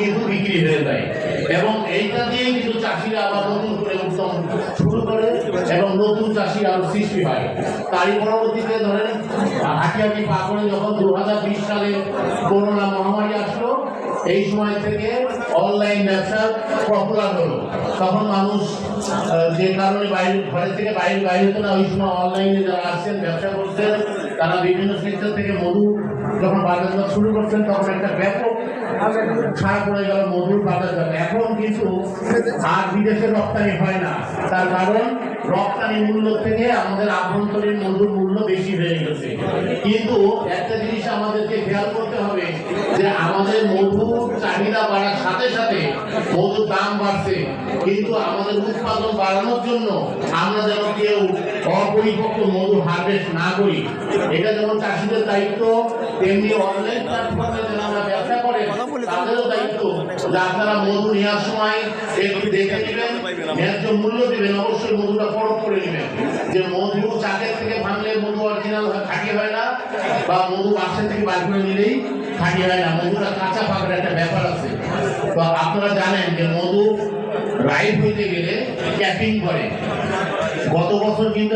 কিন্তু বিক্রি নতুন শুরু করে এবং নতুন চাষি আরও হয়। তারই পরবর্তীতে ধরেন হাটিয়াটি পা করে যখন সালে করোনা মহামারী আসলো, এই সময় থেকে অনলাইন ব্যবসা পপুলার হলো। তখন মানুষ যে কারণে বাইরে, ঘরের থেকে বাইরে বাইরে হতো না, ওই সময় অনলাইনে যারা আসছেন, ব্যবসা করছেন, তারা বিভিন্ন সেক্টর থেকে মধু যখন বাজার শুরু করছেন, তখন একটা ব্যাপক ছাড় পড়ে গেল মধুর বাজার এখন কিন্তু আর বিদেশে রপ্তানি হয় না। তার কারণ, রপ্তানি মূল্য থেকে আমাদের আভ্যন্তরীণ মধুর মূল্য বেশি হয়ে গেছে। কিন্তু একটা জিনিস আমাদের মধুর চাহিদা বাড়ার সাথে সাথে মধুর দাম বাড়ছে। কিন্তু আমাদের উৎপাদন বাড়ানোর জন্য আমরা যেন কেউ অপরিপক্ক মধু হারভেস্ট না করি। এটা যেমন চাষিদের দায়িত্ব, তেমনি অনলাইন প্ল্যাটফর্মে যারা আমরা ব্যবসা করে, তাদেরও দায়িত্ব যে আপনারা মধু নেওয়ার সময় একটু দেখে নেবেন, ন্যায্য মূল্য দেবেন, অবশ্যই মধুটা পরখ করে নেবেন। যে মধু চাকের থেকে ভাঙলে মধু অরিজিনাল খাঁটি হয় না, বা মধু বাক্সের থেকে বার করে নিলেই হয় না মধুটা কাঁচা পাকের একটা ব্যাপার আছে। তো আপনারা জানেন যে মধু রাইড হইতে গেলে ক্যাপিং করে গত বছর কিন্তু